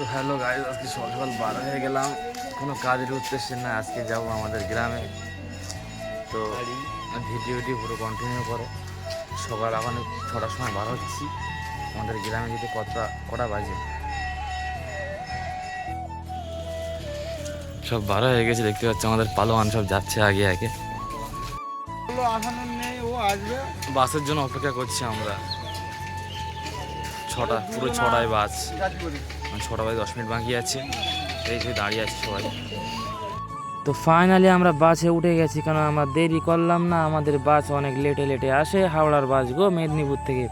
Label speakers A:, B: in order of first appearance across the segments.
A: তো hello guys আজকে সকাল বার হয়ে গেলাম। কোনো কাজের উদ্দেশ্যে না আজকে যাব আমাদের গ্রামে। তো ভিডিওটি পুরো কন্টিনিউ করো। সকাল এখন ছটার সময় বার হচ্ছি। আমাদের গ্রামে যেতে কতটা কটা বাজে? সব বার হয়ে গেছে দেখতে পাচ্ছি আমাদের পালোয়ান সব যাচ্ছে আগে আগে। বাসের জন্য অপেক্ষা করছি আমরা। ছটা পুরো ছটায় বাস। ছটা বাজে দশ মিনিট বাকি আছে। এই যে দাঁড়িয়ে আছি সবাই। তো ফাইনালি আমরা বাসে উঠে গেছি কারণ আমরা দেরি করলাম না, আমাদের বাস অনেক লেটে লেটে আসে, হাওড়ার বাস গো, মেদিনীপুর থেকে।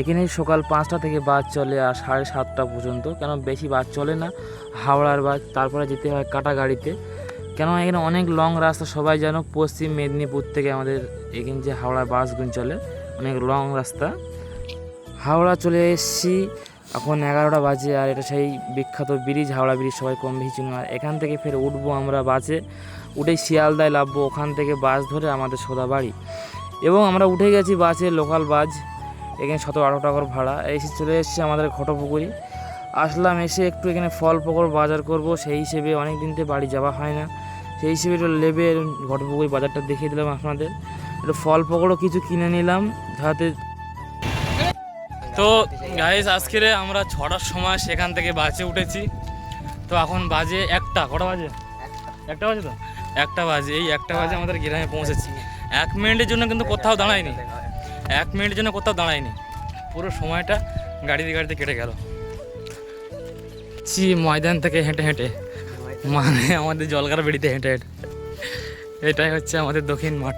A: এখানে সকাল পাঁচটা থেকে বাস চলে আর সাড়ে সাতটা পর্যন্ত, কেন বেশি বাস চলে না, হাওড়ার বাস, তারপরে যেতে হয় কাটা গাড়িতে কেন এখানে অনেক লং রাস্তা, সবাই জানো, পশ্চিম মেদিনীপুর থেকে আমাদের এখানে যে হাওড়া বাসগুলো চলে, অনেক লং রাস্তা। হাওড়া চলে এসেছি এখন এগারোটা বাজে আর এটা সেই বিখ্যাত ব্রিজ, হাওড়া ব্রিজ, সবাই কম বেশি চিনো আর এখান থেকে ফের উঠবো আমরা বাসে, উঠেই শিয়ালদায় নামবো ওখান থেকে বাস ধরে আমাদের সোদা বাড়ি। এবং আমরা উঠে গেছি বাসে লোকাল বাস, এখানে সতেরো আঠারো টাকার ভাড়া। এসে চলে এসেছি আমাদের ঘটপুকুরি। আসলাম এসে একটু এখানে ফল পকড় বাজার করব, সেই হিসেবে অনেক দিন থেকে বাড়ি যাওয়া হয় না। সেই হিসেবে একটু লেবে ঘটপুকুরি বাজারটা দেখিয়ে দিলাম আপনাদের। একটু ফল পকড়ও কিছু কিনে নিলাম যাতে তো গাইস আজকে আমরা ছটার সময় সেখান থেকে বাসে উঠেছি। তো এখন বাজে একটা কটা বাজে? একটা বাজে তো? একটা বাজে এই একটা বাজে আমাদের গ্রামে পৌঁছেছি। এক মিনিটের জন্য কিন্তু কোথাও দাঁড়ায়নি। এক মিনিটের জন্য কোথাও দাঁড়ায়নি। পুরো সময়টা গাড়িতে গাড়িতে কেটে গেল। চি ময়দান থেকে হেঁটে হেঁটে। মানে আমাদের জলগার বেড়িতে হেঁটে হেঁটে। এটাই হচ্ছে আমাদের দক্ষিণ মাঠ।